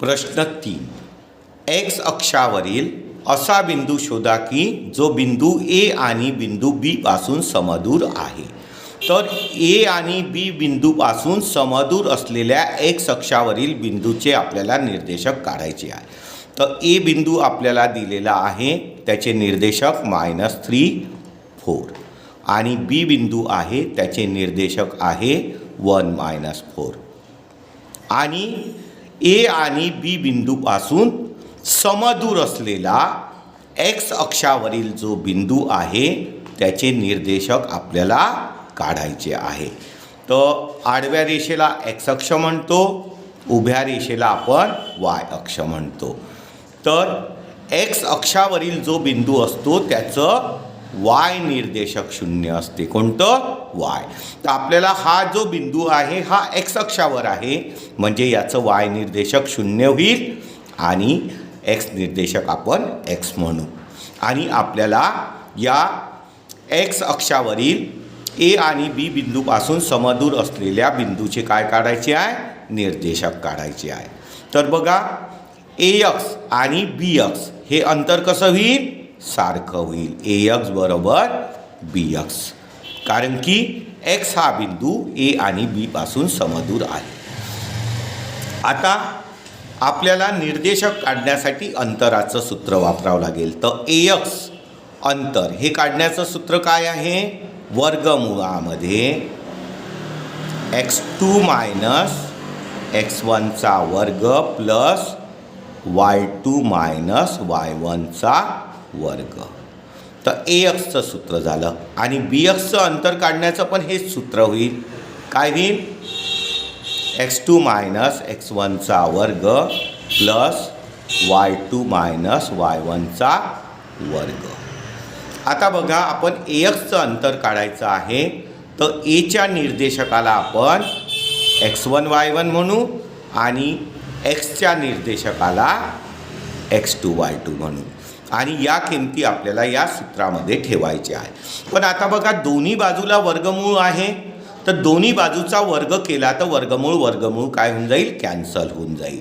प्रश्न तीन. एक्स अक्षावरील असा बिंदू शोधा की जो बिंदू ए आणि बिंदू बी पासून समदूर आहे. तर ए आणि बी बिंदूपासून समदूर असलेल्या एक्स अक्षावरील बिंदूचे आपल्याला निर्देशक काढायचे आहे. तर ए बिंदू आपल्याला दिलेला आहे त्याचे निर्देशक मायनस थ्री फोर आणि बी बिंदू आहे त्याचे निर्देशक आहे वन मायनस फोर आणि ए आणि बी बिंदूपासून समदूर असलेला एक्स अक्षावरील जो बिंदू आहे त्याचे निर्देशक आपल्याला काढायचे आहे. तर आडव्या रेषेला एक्स अक्ष म्हणतो उभ्या रेषेला आपण वाय अक्ष म्हणतो. तर एक्स अक्षावरील जो बिंदू असतो त्याचं वाय निर्देशक शून्य असते. कोणतं? वाय. तर आपल्याला हा जो बिंदू आहे हा एक्स अक्षावर आहे. म्हणजे याचं वाय निर्देशक शून्य होईल आणि एक्स निर्देशक आपण एक्स म्हणू. आणि आपल्याला या एक्स अक्षावरील ए आणि बी बिंदूपासून समदूर असलेल्या बिंदूचे काय काढायचे आहे? निर्देशक काढायचे आहे. तर बघा ए एक्स आणि बी एक्स हे अंतर कसं होईल? सारखं होईल. ए एक्स बरोबर बी एक्स कारण की एक्स हा बिंदू ए आणि बी पासून समदूर आहे. आता आपल्याला निर्देशक काढण्यासाठी अंतराचं सूत्र वापरावं लागेल. तर ए एक्स अंतर हे काढण्याचं सूत्र काय आहे? वर्गमुळामध्ये एक्स टू मायनस एक्स वनचा वर्ग plus y two minus y वनचा वर्ग. तर ए एक्सचं सूत्र झालं आणि बी एक्सचं अंतर काढण्याचं पण हेच सूत्र होईल. काय होईल? एक्स टू मायनस एक्स वनचा वर्ग plus y two minus y वनचा वर्ग. आता बघा आपण ए एक्सचं अंतर काढायचं आहे. तर एच्या निर्देशकाला आपण एक्स वन वाय वन म्हणू आणि एक्सच्या निर्देशकाला एक्स टू वाय टू म्हणू. आणि या किमती आपल्याला या सूत्रामध्ये ठेवायच्या आहे पण आता बघा दोन्ही बाजूला वर्गमूळ आहे. तर दोन्ही बाजूचा वर्ग केला तर वर्गमूळ वर्गमूळ काय होऊन जाईल? कॅन्सल होऊन जाईल.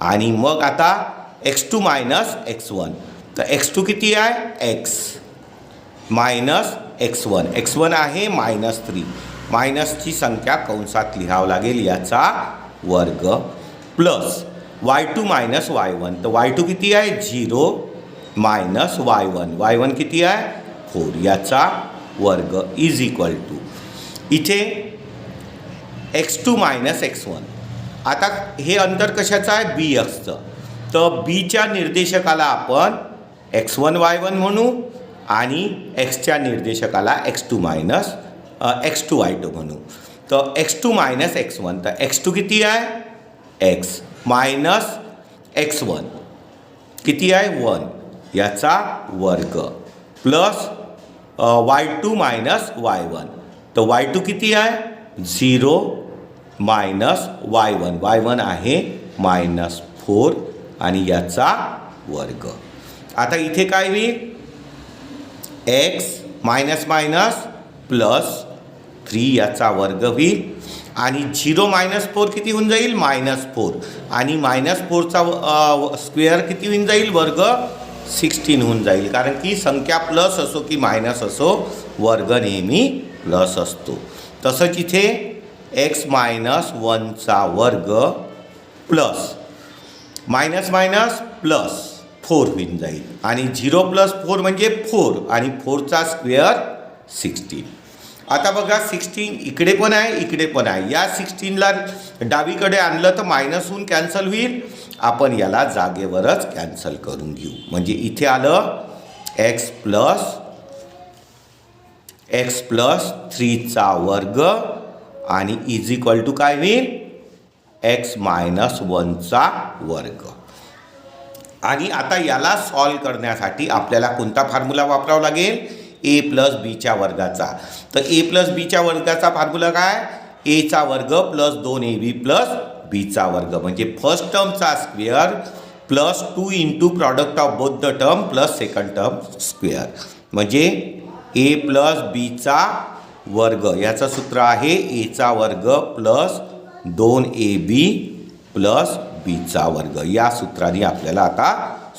आणि मग आता x two minus x one तर एक्स टू किती आहे? X minus x one x one आहे मायनस थ्री मायनसची संख्या कंसात लिहावं लागेल याचा वर्ग. Plus y two minus y one तर वाय टू किती आहे? Zero minus y one. Y one किती आहे? फोर. याचा वर्ग इज इक्वल टू इथे x two minus x one आता हे अंतर कशाचं आहे? बी एक्सचं तर बीच्या निर्देशकाला आपण एक्स वन वाय वन म्हणू आणि एक्सच्या निर्देशकाला x two minus x two y two म्हणू. तर x two minus x one तर एक्स टू किती आहे? एक्स मायनस एक्स वन किती आहे? वन याचा वर्ग. Plus y two minus y one तर वाय टू किती आहे? Zero minus y one y one आहे मायनस फोर आणि याचा वर्ग. आता इथे काय होईल? X minus minus plus three याचा वर्ग होईल. आणि झिरो मायनस फोर किती होऊन जाईल? मायनस फोर आणि मायनस फोरचा स्क्वेअर किती होऊन जाईल? वर्ग सिक्स्टीन होऊन जाईल. कारण की संख्या प्लस असो की मायनस असो वर्ग नेहमी प्लस असतो. तसंच इथे एक्स मायनस वनचा वर्ग plus minus minus plus four होऊन जाईल. आणि झिरो प्लस फोर म्हणजे फोर आणि फोरचा स्क्वेअर सिक्स्टीन आता बघा सिक्स्टीन इकडे पण आहे इकडे पण आहे. या सिक्स्टीनला डावीकडे आणलं तर मायनस होऊन कॅन्सल होईल. आपण याला जागेवरच कॅन्सल करून घेऊ. म्हणजे इथे आलं एक्स प्लस एक्स प्लस थ्रीचा वर्ग आणि इज इक्वल टू काय होईल? एक्स मायनस वनचा वर्ग. आणि आता याला सॉल्व करण्यासाठी आपल्याला कोणता फॉर्म्युला वापरावा लागेल? ए प्लस बीच्या वर्गाचा. तर ए प्लस बीच्या वर्गाचा फॉर्म्युला काय? एचा वर्ग प्लस दोन ए बी प्लस बीचा वर्ग. म्हणजे first टर्मचा square plus two into product of both the term plus second term square म्हणजे ए प्लस बीचा वर्ग. याचं सूत्र आहे एचा वर्ग प्लस दोन ए बी प्लस बीचा वर्ग. या सूत्राने आपल्याला आता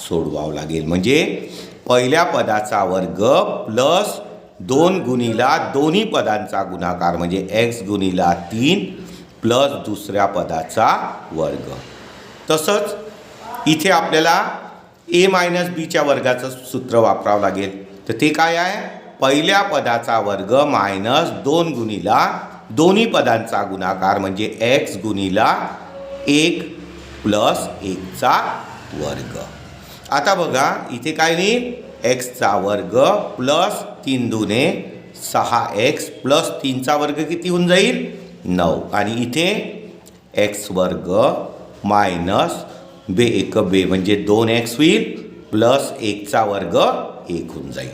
सोडवावं लागेल. म्हणजे पहिल्या पदाचा वर्ग प्लस दोन गुणीला दोन्ही पदांचा गुणाकार. म्हणजे एक्स गुणीला तीन प्लस दुसऱ्या पदाचा वर्ग. तसंच इथे आपल्याला ए मायनस बीच्या वर्गाचं सूत्र वापरावं लागेल. तर ते काय आहे? पहिल्या पदाचा वर्ग मायनस दोन गुणीला दोन्ही पदांचा गुणाकार म्हणजे एक्स गुणीला एक प्लस एकचा वर्ग. आता बघा इथे काय नाही? एक्सचा वर्ग प्लस तीन दुने सहा एक्स प्लस तीनचा वर्ग किती होऊन जाईल? नऊ. आणि इथे एक्स वर्ग मायनस बे एक बे म्हणजे दोन एक्स होईल प्लस एकचा वर्ग एक होऊन जाईल.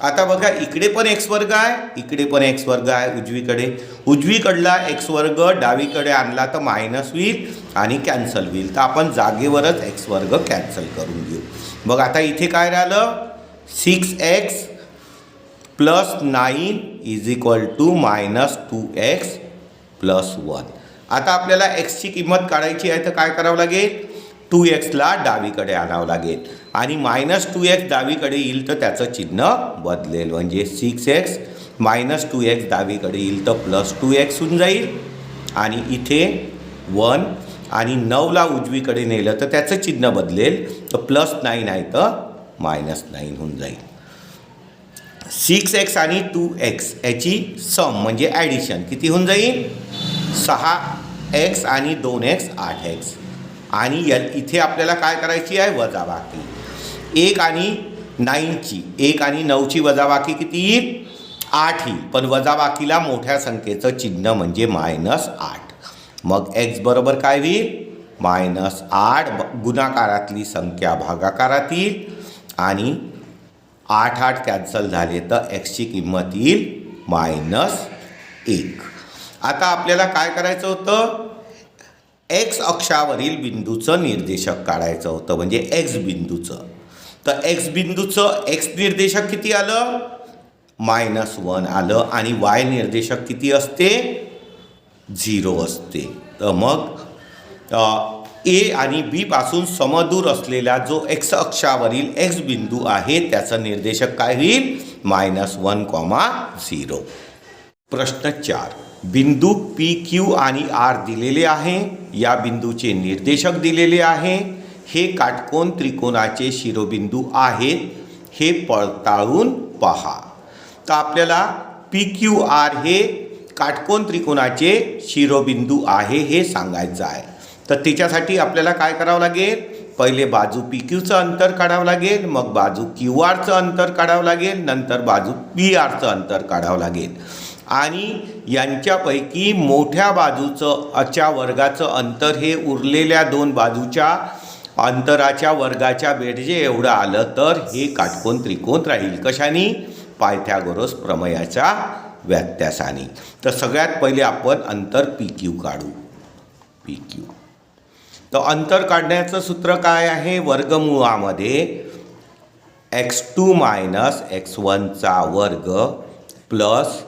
आता बघा इकडे पण एक्स वर्ग आहे इकडे पण एक्स वर्ग आहे उजवीकडे. उजवीकडला एक्स वर्ग डावीकडे आणला तर मायनस होईल आणि कॅन्सल होईल. तर आपण जागेवरच एक्स वर्ग कॅन्सल करून घेऊ. बघ आता इथे काय राहिलं? Six x plus nine is equal to minus two x plus one. आता आपल्याला एक्सची किंमत काढायची आहे तर काय करावं लागेल? टू एक्सला डावीकडे आणावं लागेल. आणि मायनस टू एक्स डावीकडे येईल तर त्याचं चिन्ह बदलेल. म्हणजे six x minus two x डावीकडे येईल तर प्लस टू एक्स होऊन जाईल. आणि इथे वन आणि नऊला उजवीकडे नेलं तर त्याचं चिन्ह बदलेल. तर प्लस नाईन आहे तर मायनस नाईन होऊन जाईल. सिक्स एक्स आणि टू एक्स याची सम म्हणजे ॲडिशन किती होऊन जाईल? सहा एक्स आणि दोन एक्स आठ एक्स आणि य इथे आपल्याला काय करायची आहे? वजाबाकी. एक आणि नाईनची एक आणि नऊची वजाबाकी किती येईल? आठ येईल पण वजाबाकीला मोठ्या संख्येचं चिन्ह म्हणजे मायनस आठ. मग एक्स बरोबर काय होईल? मायनस आठ. गुणाकारातली संख्या भागाकारात येईल आणि आठ आठ कॅन्सल झाले तर एक्सची किंमत येईल मायनस एक. आता आपल्याला काय करायचं होतं? एक्स अक्षावरील बिंदूचं निर्देशक काढायचं होतं म्हणजे एक्स बिंदूचं. तर एक्स बिंदूचं एक्स निर्देशक किती आलं? मायनस वन आलं आणि वाय निर्देशक किती असते? झिरो असते. तर मग ए आणि बीपासून समदूर असलेला जो एक्स अक्षावरील एक्स बिंदू आहे त्याचं निर्देशक काय होईल? Minus one comma zero. प्रश्न चार. बिंदू पी क्यू आणि आर दिलेले आहे. या बिंदूचे निर्देशक दिलेले आहे. हे काटकोन त्रिकोणाचे शिरोबिंदू आहेत. हे पडताळून पहा. तर आपल्याला पी क्यू आर हे काटकोन त्रिकोणाचे शिरोबिंदू आहे हे सांगायचं आहे. तर त्याच्यासाठी आपल्याला काय करावं लागेल? पहिले बाजू पी क्यूचं अंतर काढावं लागेल मग बाजू क्यू आरचं अंतर काढावं लागेल नंतर बाजू पी आरचं अंतर काढावं लागेल. आणि यांच्यापैकी मोठ्या बाजूचं अच्या वर्गाचं अंतर हे उरलेल्या दोन बाजूच्या अंतराच्या वर्गाच्या बेडजे एवढं आलं तर हे काटकोन त्रिकोण राहील. कशाने? पायथ्यागोरस प्रमेयाच्या व्यत्यासाने तर सगळ्यात पहिले आपण अंतर पी क्यू काढू. पी क्यू तर अंतर काढण्याचं सूत्र काय आहे? वर्गमुळामध्ये एक्स टू मायनस एक्स वनचा वर्ग plus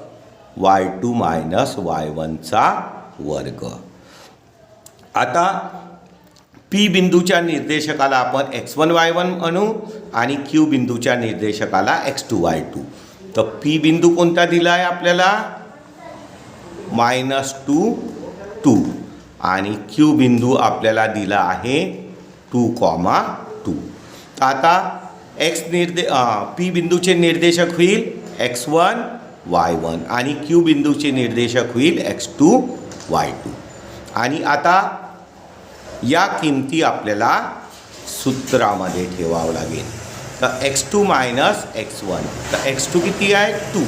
y two minus y वनचा वर्ग. आता पी बिंदूच्या निर्देशकाला आपण एक्स वन वाय वन म्हणू आणि क्यू बिंदूच्या निर्देशकाला एक्स टू वाय टू. तर पी बिंदू कोणता दिला आहे आपल्याला? मायनस टू टू आणि क्यू बिंदू आपल्याला दिला आहे टू कॉमा टू. तर आता एक्स निर्दे पी बिंदूचे निर्देशक होईल एक्स वन वाय वन आणि क्यू बिंदूचे निर्देशक होईल एक्स टू वाय टू आणि आता या किमती आपल्याला सूत्रामध्ये ठेवावं लागेल. तर x two minus x one तर एक्स टू किती आहे? टू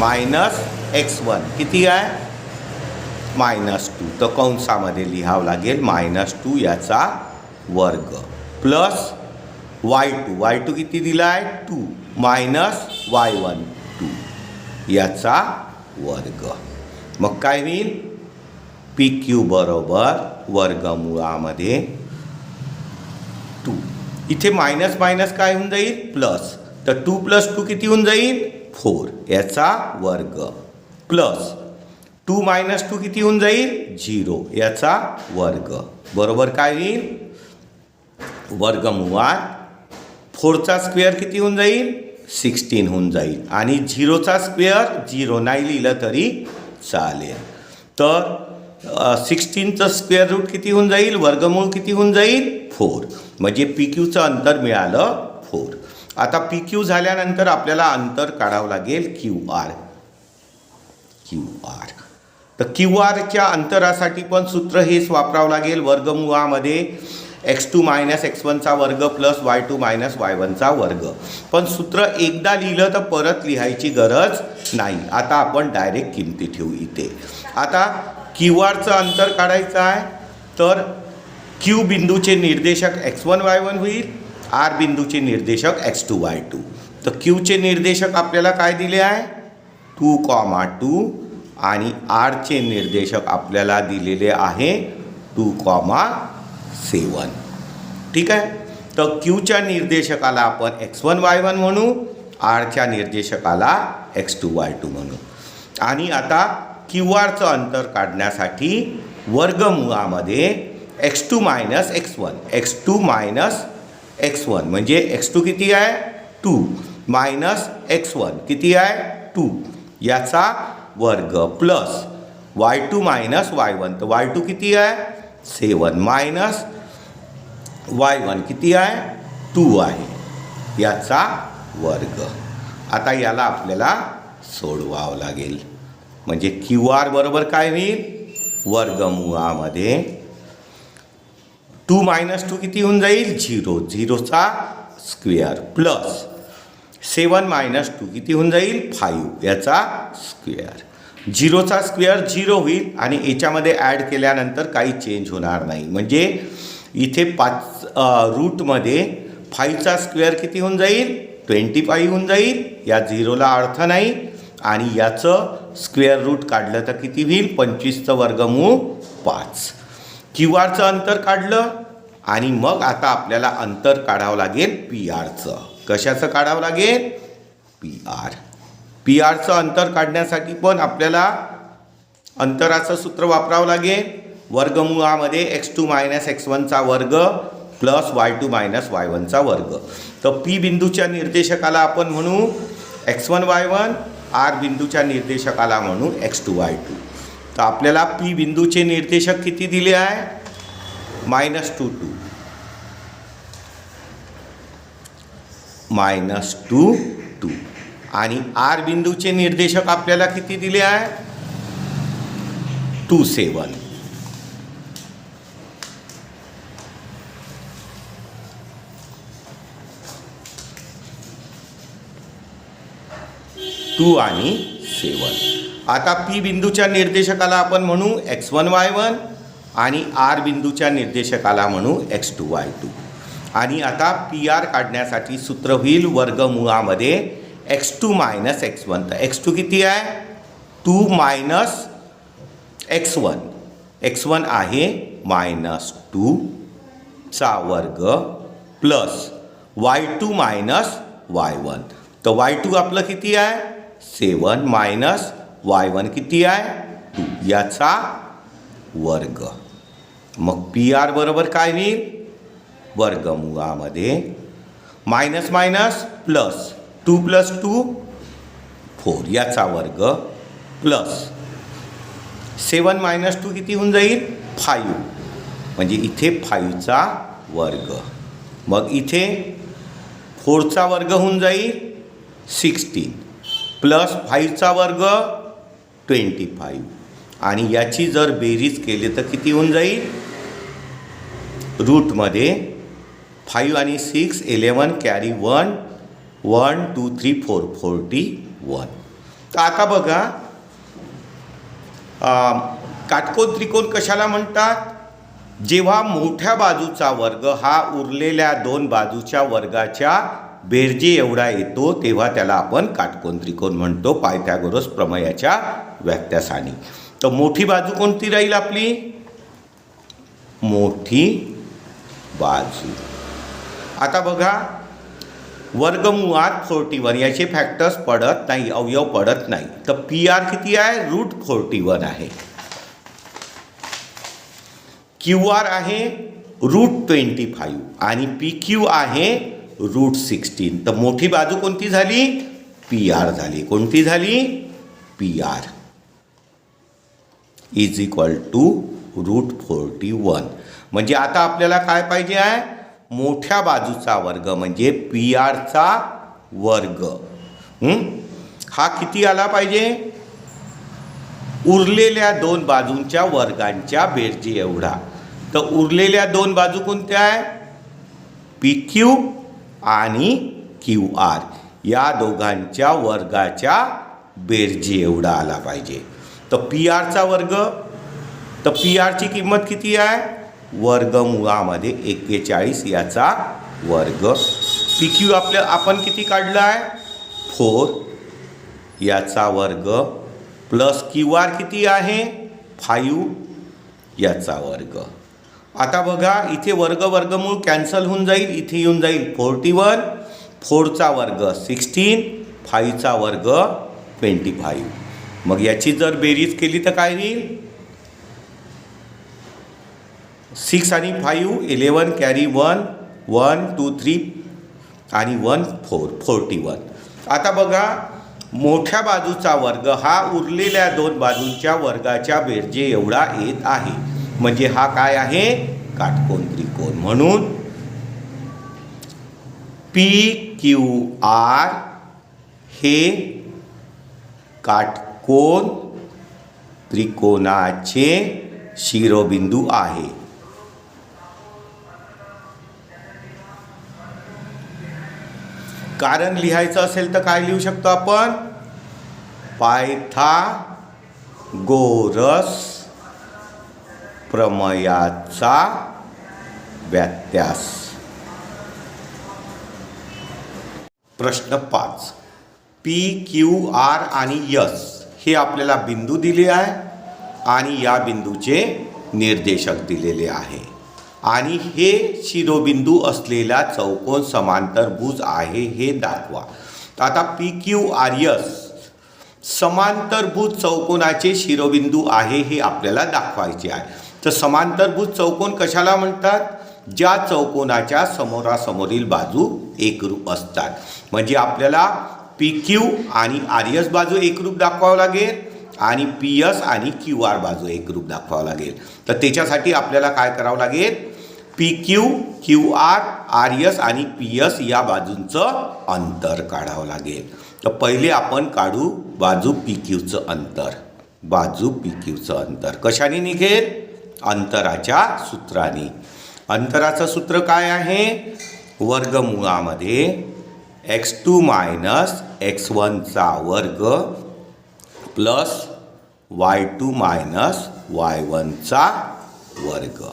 मायनस एक्स वन किती आहे? Minus two. तर कंसामध्ये लिहावं लागेल मायनस टू याचा वर्ग. Plus y two. Y two किती दिला आहे two. Minus y one two याचा वर्ग. मग काय होईल? पी क्यू बरोबर वर्गमुळामध्ये टू. इथे मायनस मायनस काय होऊन जाईल? प्लस. तर टू प्लस टू किती होऊन जाईल? फोर. याचा वर्ग. प्लस. टू मायनस टू किती होऊन जाईल? झिरो. याचा वर्ग. बरोबर काय होईल वर्गमुळात फोरचा स्क्वेअर किती होऊन जाईल? सिक्स्टीन होऊन जाईल. आणि झिरोचा स्क्वेअर झिरो नाही लिहिलं तरी चालेल. तर सिक्स्टीनचं स्क्वेअर रूट किती होऊन जाईल? वर्गमूळ किती होऊन जाईल? फोर. म्हणजे पी क्यूचं अंतर मिळालं फोर. आता पी क्यू झाल्यानंतर आपल्याला अंतर काढावं लागेल क्यू आर. Q R. तर क्यू आरच्या अंतरासाठी पण सूत्र हेच वापरावं लागेल. वर्गमुळामध्ये एक्स टू मायनस एक्स वनचा वर्ग plus y two minus y वनचा वर्ग. पण सूत्र एकदा लिहिलं तर परत लिहायची गरज नाही. आता आपण डायरेक्ट किमती ठेवू इथे. आता क्यू आरचं अंतर काढायचं आहे. तर क्यू बिंदूचे निर्देशक एक्स वन वाय वन होईल. आर बिंदूचे निर्देशक एक्स टू वाय टू. तर क्यूचे निर्देशक आपल्याला काय दिले आहे? टू कॉमा टू आणि आरचे निर्देशक आपल्याला दिलेले आहे टू कॉमा सेवन ठीक आहे? तर क्यूच्या निर्देशकाला आपण एक्स वन वाय वन म्हणू आरच्या निर्देशकाला एक्स टू वाय टू म्हणू. आणि आता क्यू आरचं अंतर काढण्यासाठी वर्गमुळामध्ये x two minus x one x two minus x one म्हणजे एक्स टू किती आहे? टू मायनस एक्स वन किती आहे? टू याचा वर्ग plus y two minus y one. तर वाय टू किती आहे? सेवन मायनस वाय वन किती आहे? टू आहे. याचा वर्ग. आता याला आपल्याला सोडवावं लागेल. म्हणजे क्यू आर बरोबर काय होईल? वर्गमुळामध्ये टू मायनस टू किती होऊन जाईल? Zero. झिरोचा square plus seven minus two किती होऊन जाईल? फाईव्ह. याचा स्क्वेअर. झिरोचा स्क्वेअर झिरो होईल आणि याच्यामध्ये ॲड केल्यानंतर काही चेंज होणार नाही. म्हणजे इथे पाच रूटमध्ये फाईव्हचा स्क्वेअर किती होऊन जाईल? ट्वेंटी फाईव्ह होऊन जाईल. या झिरोला अर्थ नाही. आणि याचं स्क्वेअर रूट काढलं तर किती होईल? पंचवीसचं वर्गमूळ पाच. क्यू आरचं अंतर काढलं आणि मग आता आपल्याला अंतर काढावं लागेल पी आरचं. कशाचं काढावं लागेल? P R. पी आरचं अंतर काढण्यासाठी पण आपल्याला अंतराचं सूत्र वापरावं लागेल. वर्गमुळामध्ये एक्स टू मायनस एक्स वनचा वर्ग plus y two minus y वनचा वर्ग. तर पी बिंदूच्या निर्देशकाला आपण म्हणू x one y one R बिंदूच्या निर्देशकाला म्हणू एक्स टू वाय टू. तर आपल्याला पी बिंदूचे निर्देशक किती दिले आहे? Minus two two. Minus two two आणि आर बिंदूचे निर्देशक आपल्याला किती दिले आहे? टू सेवन टू आणि सेवन आता पी बिंदूच्या निर्देशकाला आपण म्हणू एक्स वन वाय वन आणि आर बिंदूच्या निर्देशकाला म्हणू एक्स टू वाय टू आणि आता पी आर काढण्यासाठी सूत्र होईल वर्गमुळामध्ये x two minus x one तर एक्स टू किती आहे? Two minus x one x one आहे मायनस टूचा वर्ग plus y two minus y one तर वाय टू आपलं किती आहे? सेवन मायनस वाय वन किती आहे? टू याचा वर्ग. मग पी आर बरोबर काय होईल? वर्गमुळामध्ये. Minus minus plus two plus two four याचा वर्ग प्लस. सेवन मायनस टू किती होऊन जाईल? फाईव्ह. म्हणजे इथे फाईव्हचा वर्ग. मग इथे फोरचा वर्ग होऊन जाईल सिक्स्टीन. प्लस फाईव्हचा वर्ग ट्वेंटी फाईव्ह. आणि याची जर बेरीज केली तर किती होऊन जाईल? रूटमध्ये फाईव्ह आणि six eleven carry one one two three four forty one. तर आता बघा काटकोन त्रिकोण कशाला म्हणतात? जेव्हा मोठ्या बाजूचा वर्ग हा उरलेल्या दोन बाजूच्या वर्गाच्या बेरजे एवढा येतो तेव्हा त्याला आपण काटकोन त्रिकोण म्हणतो पायथ्यागोरस प्रमयाच्या व्याख्यासाने. तर मोठी बाजू कोणती राहील आपली? मोठी बाजू. आता बघा वर्गमुळात फोर्टी वन याचे फॅक्टर्स पडत नाही अवयव पडत नाही. तर पी आर किती आहे? रूट फोर्टी वन आहे. क्यू आर आहे रूट ट्वेंटी फाईव्ह आणि पी क्यू आहे रूट सिक्स्टीन तर मोठी बाजू कोणती झाली? पी आर झाली. कोणती झाली? P R is equal to root forty one म्हणजे आता आपल्याला काय पाहिजे आहे? मोठ्या बाजूचा वर्ग म्हणजे पी आरचा वर्ग. हा? किती आला पाहिजे? उरलेल्या दोन बाजूंच्या वर्गांच्या बेरजी एवढा. तर उरलेल्या दोन बाजू कोणत्या आहे? पी क्यू आणि क्यू आर या दोघांच्या वर्गाच्या बेरजी एवढा आला पाहिजे. तर पी आरचा वर्ग तर पी आरची किंमत किती आहे? वर्गमुळामध्ये एक्केचाळीस याचा वर्ग. पी क्यू आपल्या आपण किती काढला आहे फोर याचा वर्ग प्लस क्यू आर किती आहे? फायू याचा वर्ग. आता बघा इथे वर्ग वर्गमूळ कॅन्सल होऊन जाईल इथे येऊन जाईल फोर्टी वन फोरचा वर्ग सिक्स्टीन फाईव्हचा वर्ग ट्वेंटी फाईव्ह मग याची जर बेरीज केली तर काय येईल सिक्स आणि five eleven carry one one two three आणि वन फोर फोर्टी वन. आता बघा मोठ्या बाजूचा वर्ग हा उरलेल्या दोन बाजूंच्या वर्गाच्या बेरजे एवढा येत आहे. म्हणजे हा काय आहे? काटकोन त्रिकोण म्हणून. पी क्यू आर हे काटकोन त्रिकोणाचे शिरोबिंदू आहे. कारण लिहायचं असेल तर काय लिहू शकतो आपण? पायथा गोरस प्रमयाचा व्यत्यास. प्रश्न पाच. पी क्यू आर आणि यस हे आपल्याला बिंदू दिले आहे आणि या बिंदूचे निर्देशक दिलेले आहे. आणि हे शिरोबिंदू असलेला चौकोन समांतरभुज आहे हे दाखवा. तर आता पी क्यू आर यस समांतरभुज चौकोनाचे शिरोबिंदू आहे हे आपल्याला दाखवायचे आहे. तर समांतरभुज चौकोन कशाला म्हणतात? ज्या चौकोनाच्या समोरासमोरील बाजू एकरूप असतात. म्हणजे आपल्याला पी क्यू आणि आर एस बाजू एकरूप दाखवावं लागेल आणि पी एस आणि क्यू आर बाजू एकरूप दाखवावं लागेल. तर त्याच्यासाठी आपल्याला काय करावं लागेल? P Q Q R R S आणि पी एस या बाजूंचं अंतर काढावं लागेल. तर पहिले आपण काढू बाजू पी क्यूचं अंतर. बाजू पी क्यूचं अंतर. कशाने निघेल? अंतराच्या सूत्राने. अंतराचं सूत्र काय आहे? वर्गमुळामध्ये एक्स टू मायनस एक्स वनचा वर्ग plus Y two minus Y वनचा वर्ग.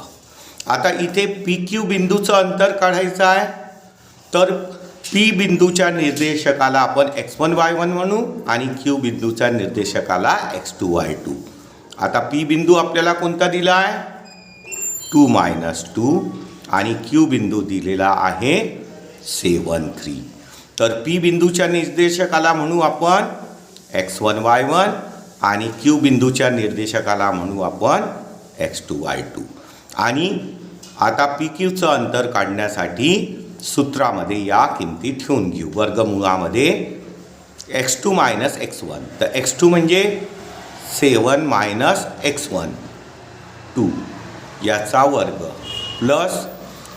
आता इथे पी क्यू बिंदूचं अंतर काढायचं आहे. तर पी बिंदूच्या निर्देशकाला आपण एक्स वन वाय वन म्हणू आणि क्यू बिंदूच्या निर्देशकाला एक्स टू वाय टू आता पी बिंदू आपल्याला कोणता दिला आहे? टू मायनस टू आणि क्यू बिंदू दिलेला आहे सेवन थ्री तर पी बिंदूच्या निर्देशकाला म्हणू आपण एक्स वन वाय वन आणि क्यू बिंदूच्या निर्देशकाला म्हणू आपण एक्स टू वाय टू आणि आता पी क्यूचं अंतर काढण्यासाठी सूत्रामध्ये या किमती ठेवून घेऊ. वर्गमुळामध्ये X two minus X one. तर एक्स टू म्हणजे seven minus X one two. याचा वर्ग plus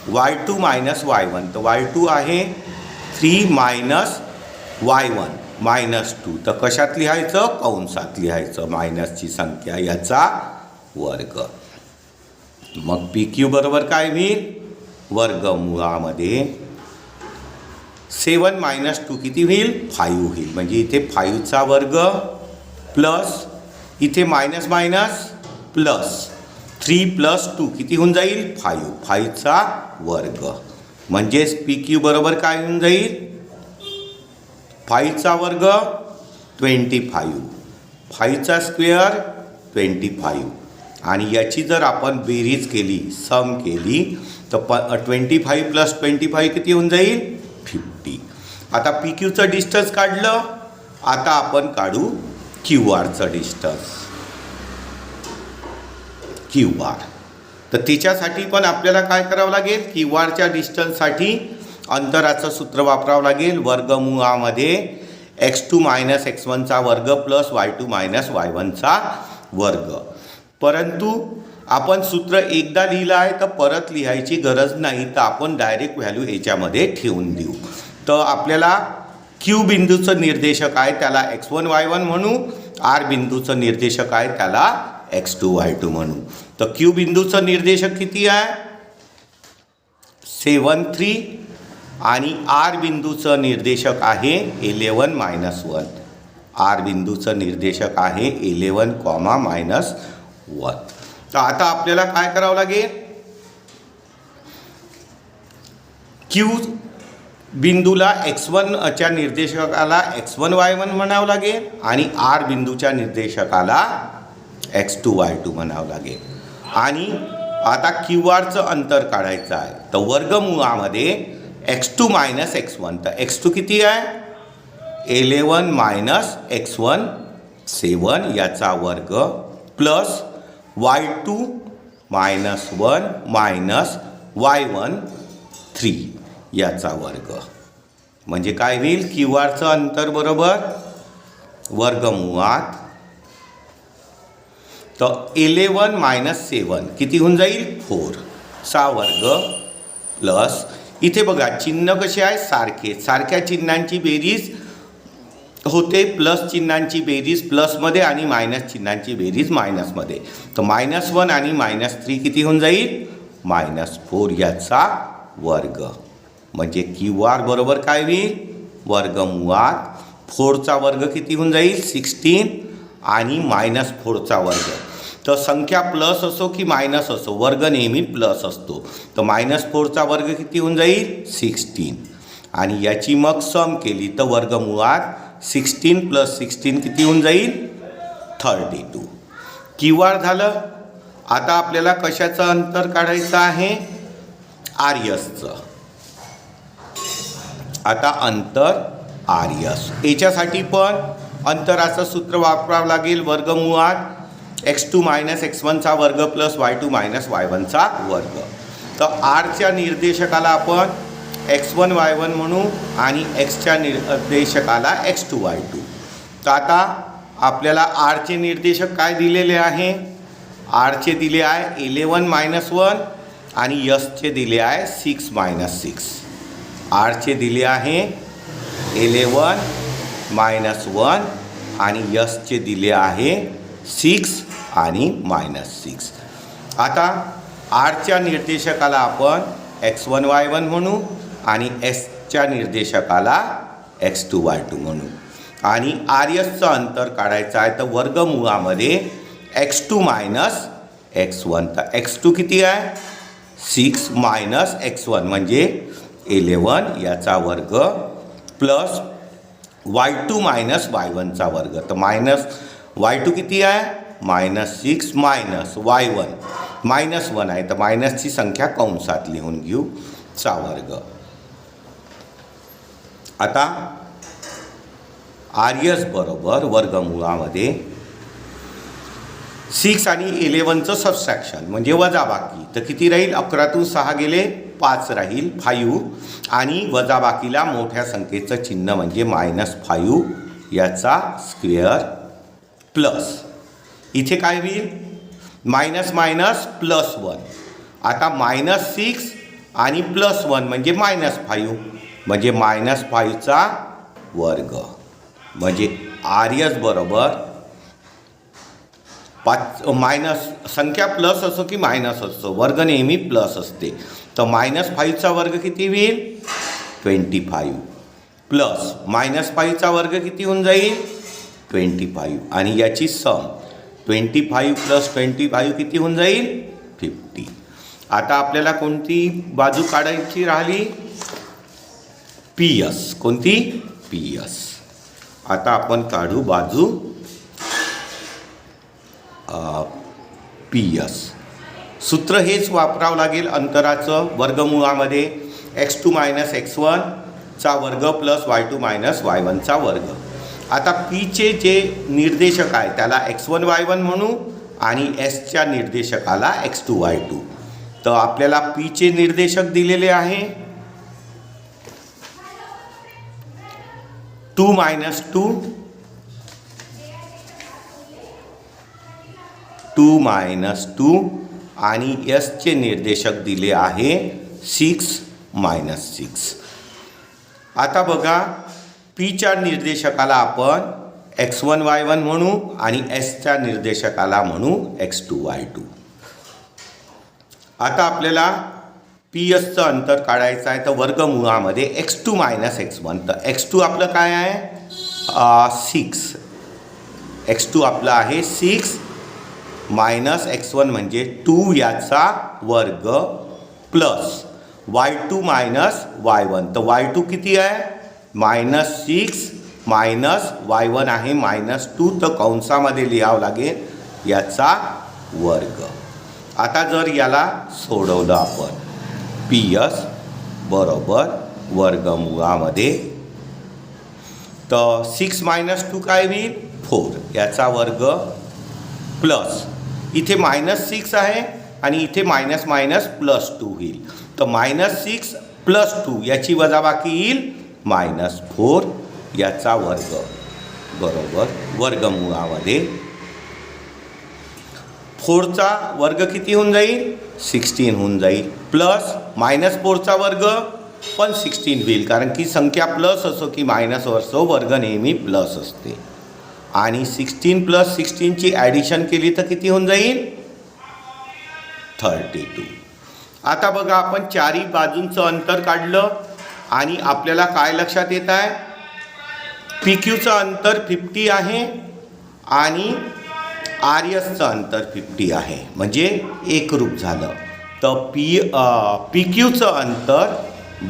Y two minus Y one. तर वाय टू आहे three minus Y one. Minus two. तर कशात लिहायचं? कंसात लिहायचं. मायनसची संख्या याचा वर्ग. मग पी क्यू बरोबर काय होईल? वर्गमुळामध्ये सेवन मायनस टू किती होईल? फाईव्ह होईल. म्हणजे इथे फाईव्हचा वर्ग प्लस इथे minus minus plus three plus two किती होऊन जाईल? फाईव्ह फाईव्हचा वर्ग. म्हणजेच पी क्यू बरोबर काय होऊन जाईल? फाईव्हचा वर्ग ट्वेंटी फाईव्ह फाईव्हचा स्क्वेअर ट्वेंटी फाईव्ह आणि याची जर आपण बेरीज केली सम केली तर प twenty five plus twenty five किती होऊन जाईल? फिफ्टी आता पी क्यूचं डिस्टन्स काढलं. आता आपण काढू क्यू आरचं डिस्टन्स क्यू आर तर त्याच्यासाठी पण आपल्याला काय करावं लागेल? क्यू आरच्या डिस्टन्ससाठी अंतराचं सूत्र वापरावं लागेल. वर्गमुळामध्ये एक्स टू मायनस एक्स वनचा वर्ग plus Y two minus Y वनचा वर्ग. परंतु आपण सूत्र एकदा लिहिलं आहे तर परत लिहायची गरज नाही तर आपण डायरेक्ट व्हॅल्यू याच्यामध्ये ठेवून देऊ. तर आपल्याला क्यू बिंदूचं निर्देशक आहे त्याला एक्स वन वाय वन म्हणू. आर बिंदूचं निर्देशक आहे त्याला एक्स टू वाय टू म्हणू. तर क्यू बिंदूचं निर्देशक किती आहे? सेवन थ्री आणि आर बिंदूचं निर्देशक आहे इलेवन मायनस वन आर बिंदूचं निर्देशक आहे इलेवन कॉमा मायनस वन तर आता आपल्याला काय करावं लागेल? क्यू बिंदूला एक्स वनच्या निर्देशकाला एक्स वन वाय वन म्हणावं लागेल आणि आर बिंदूच्या निर्देशकाला एक्स टू वाय टू म्हणावं लागेल. आणि आता क्यू आरचं अंतर काढायचं आहे. तर वर्गमुळामध्ये X two minus X one तर एक्स टू किती आहे? Eleven minus X one seven याचा वर्ग plus Y two minus one minus Y one three याचा वर्ग. म्हणजे काय होईल? क्यू आरचं अंतर बरोबर? वर्गमुळात. तर इलेवन मायनस सेवन किती होऊन जाईल? फोर सहा वर्ग प्लस इथे बघा चिन्ह कसे आहे? सारखे. सारख्या चिन्हांची बेरीज होते प्लस चिन्हांची बेरीज प्लसमध्ये आणि मायनस चिन्हांची बेरीज मायनसमध्ये तर मायनस वन आणि मायनस थ्री किती होऊन जाईल? मायनस फोर याचा वर्ग. म्हणजे क्यू आर बरोबर काय होईल? वर्गमुळात फोरचा वर्ग किती होऊन जाईल? सिक्स्टीन. आणि मायनस फोरचा वर्ग. तर संख्या प्लस असो की मायनस असो वर्ग नेहमी प्लस असतो. तर मायनस फोरचा वर्ग किती होऊन जाईल? सिक्स्टीन. आणि याची मग सम केली तर वर्गमुळात सिक्स्टीन प्लस सिक्स्टीन किती होऊन जाईल? Thirty to. किवार झालं? आता आपल्याला कशाचं अंतर काढायचं आहे? आर्यसचं. आता अंतर आर्यस. याच्यासाठी पण अंतराचं सूत्र वापरावं लागेल वर्गमुळात. एक्स टू मायनस एक्स वनचा वर्ग plus Y two minus Y वनचा वर्ग. तर आरच्या निर्देशकाला आपण एक्स वन वाय वन म्हणू आणि एक्सच्या निर्देशकाला एक्स टू वाय टू तर आता आपल्याला आरचे निर्देशक काय दिलेले आहे? आरचे दिले आहे इलेवन मायनस वन आणि यसचे दिले आहे सिक्स मायनस सिक्स आरचे दिले आहे इलेवन मायनस वन आणि यसचे दिले आहे सिक्स आणि मायनस सिक्स आता आरच्या निर्देशकाला आपण एक्स वन वाय वन म्हणू. आणि एसच्या निर्देशकाला एक्स टू वाय टू म्हणू. आणि आर एसचं अंतर काढायचं आहे तर वर्गमुळामध्ये X two minus X one तर एक्स टू किती आहे? सिक्स मायनस एक्स वन म्हणजे इलेवन याचा वर्ग plus Y two minus Y वनचा वर्ग. तर मायनस वाय टू किती आहे? Minus six minus Y one minus one आहे तर मायनसची संख्या कंसात लिहून घेऊ चा वर्ग. आता आर एस बरोबर वर्गमुळामध्ये सिक्स आणि इलेवनचं सबस्ट्रॅक्शन म्हणजे वजाबाकी तर किती राहील? अकरातून सहा गेले पाच राहील फायू आणि वजाबाकीला मोठ्या संख्येचं चिन्ह म्हणजे मायनस फायू याचा स्क्वेअर प्लस इथे काय होईल? मायनस मायनस प्लस वन आता मायनस सिक्स आणि प्लस वन म्हणजे मायनस फायू म्हणजे मायनस फाईव्हचा वर्ग. म्हणजे आर एस बरोबर. पाच मायनस संख्या प्लस असो की मायनस असो वर्ग नेहमी प्लस असते. तर मायनस फाईव्हचा वर्ग किती होईल? ट्वेंटी फाईव्ह प्लस मायनस फाईव्हचा वर्ग किती होऊन जाईल? ट्वेंटी फाईव्ह आणि याची sum twenty five plus twenty five किती होऊन जाईल? फिफ्टी आता आपल्याला कोणती बाजू काढायची राहिली? पी एस कोणती? पी एस आता आपण काढू बाजू. पी एस सूत्र हेच वापरावं लागेल अंतराचं वर्गमुळामध्ये. एक्स टू मायनस एक्स वनचा वर्ग plus Y two minus Y वनचा वर्ग. आता पीचे जे निर्देशक आहे त्याला एक्स वन वाय वन म्हणू आणि एसच्या निर्देशकाला एक्स टू वाय टू तर आपल्याला पीचे निर्देशक दिलेले आहे. Two minus two. Two minus two. आणि यसचे निर्देशक दिले आहे सिक्स मायनस सिक्स. आता बघा पीच्या निर्देशकाला आपण एक्स वन वाय वन म्हणू आणि एसच्या निर्देशकाला म्हणू एक्स टू वाय टू आता आपल्याला पी एसचं अंतर काढायचं आहे तर वर्गमुळामध्ये X two minus X one तर एक्स टू आपलं काय आहे? सिक्स एक्स टू आपलं आहे सिक्स मायनस एक्स वन म्हणजे टू याचा वर्ग plus Y two minus Y one तर वाय टू किती आहे? Minus six minus Y one आहे मायनस टू तर कंसामध्ये लिहावं लागेल याचा वर्ग. आता जर याला सोडवलं आपण. पी एस बरोबर वर्गमुळामध्ये. तर सिक्स मायनस टू काय होईल? फोर. याचा वर्ग प्लस. इथे मायनस सिक्स आहे आणि इथे मायनस मायनस प्लस टू होईल. तर मायनस सिक्स प्लस टू याची वजाबाकी येईल मायनस फोर याचा वर्ग. बरोबर. वर्गमुळामध्ये. फोरचा वर्ग किती होऊन जाईल? सिक्स्टीन होऊन जाईल. प्लस मायनस फोरचा वर्ग पण सिक्स्टीन होईल कारण की संख्या प्लस असो की मायनस असो वर्ग नेहमी प्लस असते. आणि सिक्स्टीन प्लस सिक्स्टीनची ॲडिशन केली तर किती होऊन जाईल? Thirty two. आता बघा आपण चारही बाजूंचं अंतर काढलं आणि आपल्याला काय लक्षात येत आहे? पी क्यूचं अंतर फिफ्टी आहे आणि आर एसचं अंतर फिफ्टी आहे. म्हणजे एकरूप झालं. तर पी पी क्यूचं अंतर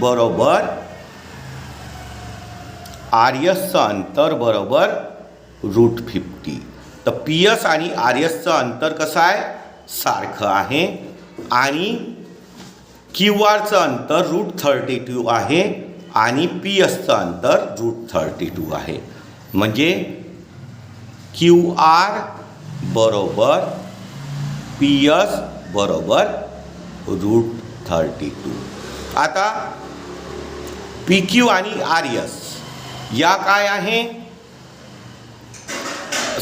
बरोबर आर एसचं अंतर बरोबर रूट फिफ्टी. तर पी एस आणि आर एसचं अंतर कसं आहे? सारखं आहे. आणि क्यू आरचं अंतर रूट थर्टी टू आहे आणि पी एसचं अंतर रूट थर्टी टू आहे. म्हणजे क्यू आर बरोबर पी एस बरोबर रूट थर्टी टू. आता पी क्यू आणि आर एस या काय आहे?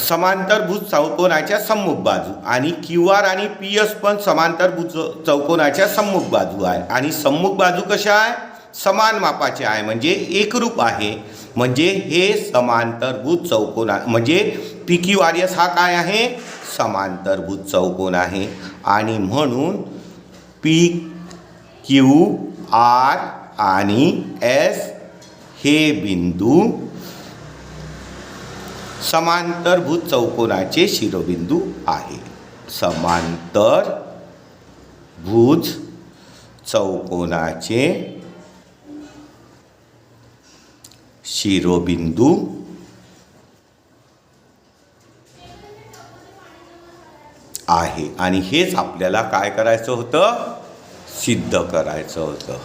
समांतरभुज चौकोनाच्या सम्मुख बाजू आणि क्यू आर आणि पी एस पण समांतरभुज चौकोनाच्या सम्मुख बाजू आहे. आणि सम्मुख बाजू कशा आहे? समान मापाचे आहे. म्हणजे एकरूप आहे. म्हणजे हे समांतरभुज चौकोन म्हणजे पी क्यू आर एस हा काय आहे? समांतरभुज चौकोन आहे. आणि म्हणून पी क्यू आर आणि एस हे बिंदू समांतरभूत चौकोनाचे शिरोबिंदू आहे. समांतर भुज चौकोनाचे शिरोबिंदू आहे. आणि हेच आपल्याला काय करायचं होतं? सिद्ध करायचं होतं.